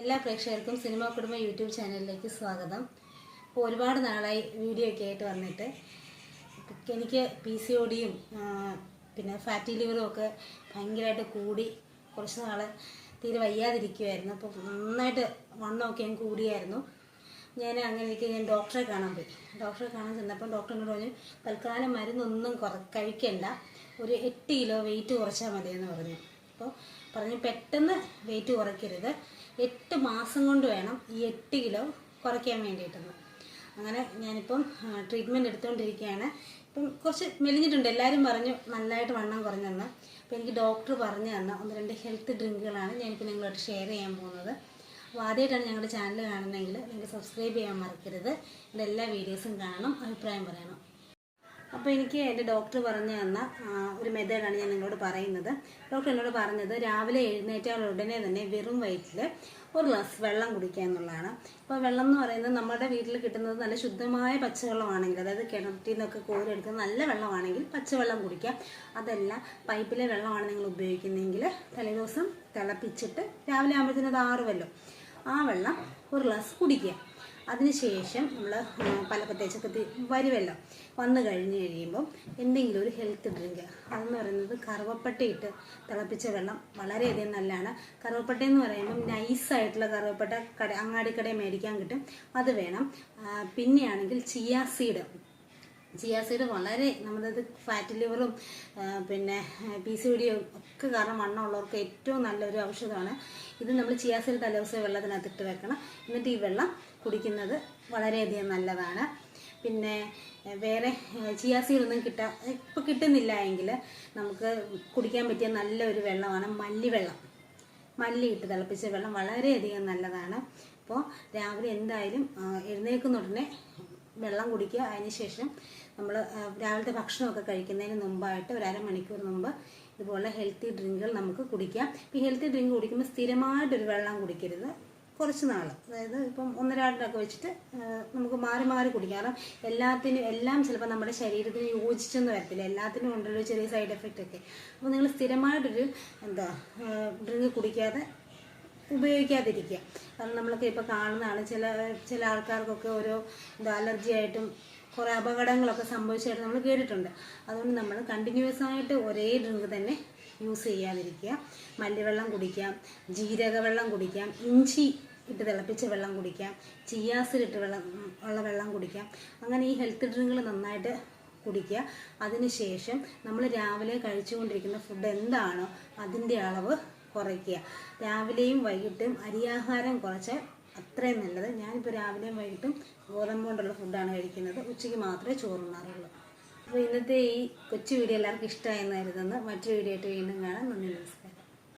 എല്ലാ പ്രേക്ഷകർക്കും സിനിമ കുടുംബ യൂട്യൂബ് ചാനലിലേക്ക് സ്വാഗതം. ഇപ്പോൾ ഒരുപാട് നാളായി വീഡിയോ ഒക്കെ ആയിട്ട് വന്നിട്ട് എനിക്ക് പി സി ഒടിയും പിന്നെ ഫാറ്റി ലിവറും ഒക്കെ ഭയങ്കരമായിട്ട് കൂടി കുറച്ച് നാൾ തീരെ വയ്യാതിരിക്കുമായിരുന്നു അപ്പോൾ നന്നായിട്ട് വണ്ണമൊക്കെ ഞാൻ കൂടിയായിരുന്നു. ഞാൻ അങ്ങനെ എനിക്ക് ഞാൻ ഡോക്ടറെ കാണാൻ പോയി. ഡോക്ടറെ കാണാൻ ചെന്നപ്പോൾ ഡോക്ടർ പറഞ്ഞു തൽക്കാലം മരുന്നൊന്നും കുറ കഴിക്കണ്ട. ഒരു എട്ട് കിലോ വെയിറ്റ് കുറച്ചാൽ മതിയെന്ന് പറഞ്ഞു. അപ്പോൾ പറഞ്ഞു പെട്ടെന്ന് വെയിറ്റ് കുറയ്ക്കരുത്. എട്ട് മാസം കൊണ്ട് വേണം ഈ എട്ട് കിലോ കുറയ്ക്കാൻ വേണ്ടിയിട്ടെന്ന്. അങ്ങനെ ഞാനിപ്പം ട്രീറ്റ്മെന്റ് എടുത്തുകൊണ്ടിരിക്കുകയാണ് ഇപ്പം കുറച്ച് മെലിഞ്ഞിട്ടുണ്ട്. എല്ലാവരും പറഞ്ഞു നല്ലതായിട്ട് വണ്ണം കുറഞ്ഞെന്ന്. അപ്പോൾ എനിക്ക് ഡോക്ടർ പറഞ്ഞു തന്ന. ഒന്ന് രണ്ട് ഹെൽത്ത് ഡ്രിങ്കുകളാണ് ഞാനിപ്പോൾ നിങ്ങളോട് ഷെയർ ചെയ്യാൻ പോകുന്നത്. അപ്പോൾ ആദ്യമായിട്ടാണ് ഞങ്ങളുടെ ചാനൽ കാണുന്നതെങ്കിൽ നിങ്ങൾ സബ്സ്ക്രൈബ് ചെയ്യാൻ മറക്കരുത്. എന്റെ എല്ലാ വീഡിയോസും കാണണം അഭിപ്രായം പറയണം. അപ്പോൾ എനിക്ക് എന്റെ ഡോക്ടർ പറഞ്ഞു തന്ന ഒരു മെത്തേഡാണ് ഞാൻ നിങ്ങളോട് പറയുന്നത്. ഡോക്ടർ എന്നോട് പറഞ്ഞത് രാവിലെ എഴുന്നേറ്റാൽ ഉടനെ തന്നെ വെറും വയറ്റിൽ ഒരു ഗ്ലാസ് വെള്ളം കുടിക്കുക എന്നുള്ളതാണ്. അപ്പോൾ വെള്ളം എന്ന് പറയുന്നത് നമ്മുടെ വീട്ടിൽ കിട്ടുന്നത് നല്ല ശുദ്ധമായ പച്ചവെള്ളമാണെങ്കിൽ അതായത് കിണറ്റിൽ നിന്നൊക്കെ കോരിയെടുക്കുന്ന നല്ല വെള്ളമാണെങ്കിൽ പച്ചവെള്ളം കുടിക്കുക. അതല്ല പൈപ്പിലെ വെള്ളമാണ് നിങ്ങൾ ഉപയോഗിക്കുന്നതെങ്കിൽ തലേദിവസം തിളപ്പിച്ചിട്ട് രാവിലെ ആകുമ്പോഴത്തേനും അത് ആറുമല്ലോ ആ വെള്ളം ഒരു ഗ്ലാസ് കുടിക്കുക. അതിനുശേഷം നമ്മൾ പല പ്രത്യേകിച്ചൊക്കെ വരുമല്ലോ വന്നു കഴിഞ്ഞ് കഴിയുമ്പം എന്തെങ്കിലും ഒരു ഹെൽത്ത് ഡ്രിങ്ക് അതെന്ന് പറയുന്നത് കറുവപ്പട്ടയിട്ട് തിളപ്പിച്ച വെള്ളം വളരെയധികം നല്ലതാണ്. കറുവപ്പട്ട എന്ന് പറയുമ്പം നൈസായിട്ടുള്ള കറുവപ്പട്ട കട അങ്ങാടിക്കടയിൽ മേടിക്കാൻ കിട്ടും. അത് വേണം. പിന്നെയാണെങ്കിൽ ചിയാ സീഡ് ചിയാ സീഡ് വളരെ നമ്മളത് ഫാറ്റ് ലിവറും പിന്നെ പി സി ഡിയും ഒക്കെ കാരണം വണ്ണമുള്ളവർക്ക് ഏറ്റവും നല്ലൊരു ഔഷധമാണ്. ഇത് നമ്മൾ ചിയാ സീഡ് തലേദിവസം വെള്ളത്തിനകത്ത് ഇട്ട് വെക്കണം. എന്നിട്ട് ഈ വെള്ളം കുടിക്കുന്നത് വളരെയധികം നല്ലതാണ്. പിന്നെ വേറെ ചിയാ സീഡൊന്നും കിട്ടാ ഇപ്പോൾ കിട്ടുന്നില്ല എങ്കിൽ നമുക്ക് കുടിക്കാൻ പറ്റിയ നല്ലൊരു വെള്ളമാണ് മല്ലിവെള്ളം. മല്ലി ഇട്ട് തിളപ്പിച്ച വെള്ളം വളരെയധികം നല്ലതാണ്. അപ്പോൾ രാവിലെ എന്തായാലും എഴുന്നേൽക്കുന്ന ഉടനെ വെള്ളം കുടിക്കുക. അതിനുശേഷം നമ്മൾ രാവിലത്തെ ഭക്ഷണമൊക്കെ കഴിക്കുന്നതിന് മുമ്പായിട്ട് ഒരു അരമണിക്കൂർ മുമ്പ് ഇതുപോലെ ഹെൽത്തി ഡ്രിങ്കുകൾ നമുക്ക് കുടിക്കാം. ഈ ഹെൽത്തി ഡ്രിങ്ക് കുടിക്കുമ്പോൾ സ്ഥിരമായിട്ടൊരു വെള്ളം കുടിക്കരുത്. കുറച്ച് നാൾ. അതായത് ഇപ്പം ഒന്നരാടൊക്കെ വെച്ചിട്ട് നമുക്ക് മാറി മാറി കുടിക്കാം. കാരണം എല്ലാത്തിനും എല്ലാം ചിലപ്പോൾ നമ്മുടെ ശരീരത്തിന് യോജിച്ചെന്ന് വരത്തില്ല. എല്ലാത്തിനും ഉണ്ടല്ലോ ചെറിയ സൈഡ് എഫക്റ്റ് ഒക്കെ. അപ്പോൾ നിങ്ങൾ സ്ഥിരമായിട്ടൊരു എന്താ ഡ്രിങ്ക് കുടിക്കാതെ ഉപയോഗിക്കാതിരിക്കുക. കാരണം നമ്മളൊക്കെ ഇപ്പോൾ കാണുന്നതാണ് ചില ചില ആൾക്കാർക്കൊക്കെ ഓരോ എന്താ അലർജി ആയിട്ടും കുറേ അപകടങ്ങളൊക്കെ സംഭവിച്ചായിട്ട് നമ്മൾ കേട്ടിട്ടുണ്ട്. അതുകൊണ്ട് നമ്മൾ കണ്ടിന്യൂസ് ആയിട്ട് ഒരേ ഡ്രിങ്ക് തന്നെ യൂസ് ചെയ്യാതിരിക്കുക. മല്ലിവെള്ളം കുടിക്കാം ജീരക വെള്ളം കുടിക്കാം ഇഞ്ചി ഇട്ട് തിളപ്പിച്ച വെള്ളം കുടിക്കാം ചിയാസിലിട്ട് വെള്ളം ഉള്ള വെള്ളം കുടിക്കാം അങ്ങനെ ഈ ഹെൽത്ത് ഡ്രിങ്കുകൾ നന്നായിട്ട് കുടിക്കുക. അതിനുശേഷം നമ്മൾ രാവിലെ കഴിച്ചുകൊണ്ടിരിക്കുന്ന ഫുഡ് എന്താണോ അതിന്റെ അളവ് കുറയ്ക്കുക. രാവിലെയും വൈകിട്ടും അരിയാഹാരം കുറച്ച് അത്രയും നല്ലത്. ഞാനിപ്പോൾ രാവിലെയും വൈകിട്ടും ഗോതമ്പ് കൊണ്ടുള്ള ഫുഡാണ് കഴിക്കുന്നത്. ഉച്ചയ്ക്ക് മാത്രമേ ചോറുണ്ണാറുള്ളൂ അപ്പോൾ ഇന്നത്തെ ഈ കൊച്ചു വീഡിയോ എല്ലാവർക്കും ഇഷ്ടമായെന്ന് കരുതുന്നു. മറ്റൊരു വീഡിയോ ആയിട്ട് വീണ്ടും കാണാം. നന്ദി നമസ്കാരം.